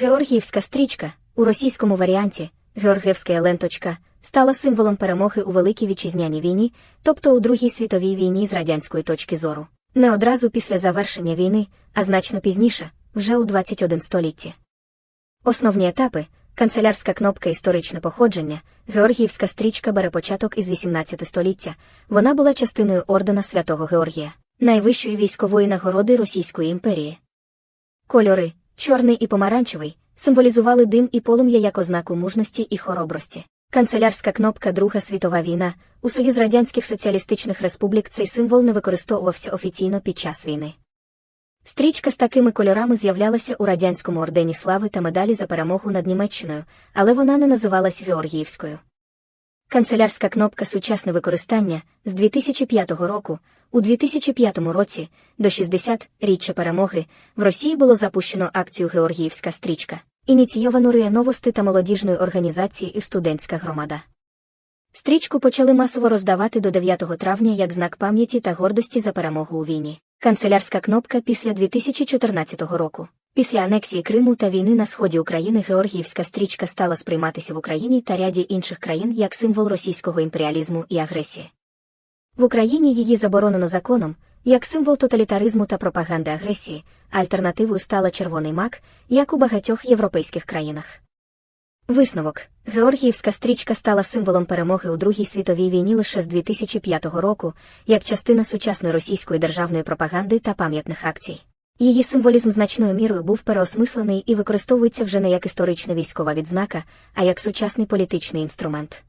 Георгіївська стрічка у російському варіанті Георгіївська ленточка стала символом перемоги у Великій Вітчизняній війні, тобто у Другій світовій війні з радянської точки зору. Не одразу після завершення війни, а значно пізніше, вже у 21 столітті. Основні етапи канцелярська кнопка історичне походження, Георгіївська стрічка бере початок із 18 століття. Вона була частиною ордена Святого Георгія, найвищої військової нагороди Російської імперії. Кольори чорний і помаранчевий, символізували дим і полум'я як ознаку мужності і хоробрості. Канцелярська кнопка Друга світова війна у Союз Радянських Соціалістичних Республік цей символ не використовувався офіційно під час війни. Стрічка з такими кольорами з'являлася у радянському ордені слави та медалі за перемогу над Німеччиною, але вона не називалась Георгіївською. Канцелярська кнопка сучасне використання з 2005 року. У 2005 році, до 60-річчя перемоги, в Росії було запущено акцію Георгіївська стрічка, ініційовану РИА Новости та молодіжною організацією Студентська громада. Стрічку почали масово роздавати до 9 травня як знак пам'яті та гордості за перемогу у війні. Канцелярська кнопка після 2014 року. Після анексії Криму та війни на сході України Георгіївська стрічка стала сприйматися в Україні та ряді інших країн як символ російського імперіалізму і агресії. В Україні її заборонено законом, як символ тоталітаризму та пропаганди агресії, альтернативою стала червоний мак, як у багатьох європейських країнах. Висновок Георгіївська стрічка стала символом перемоги у Другій світовій війні лише з 2005 року, як частина сучасної російської державної пропаганди та пам'ятних акцій. Її символізм значною мірою був переосмислений і використовується вже не як історична військова відзнака, а як сучасний політичний інструмент.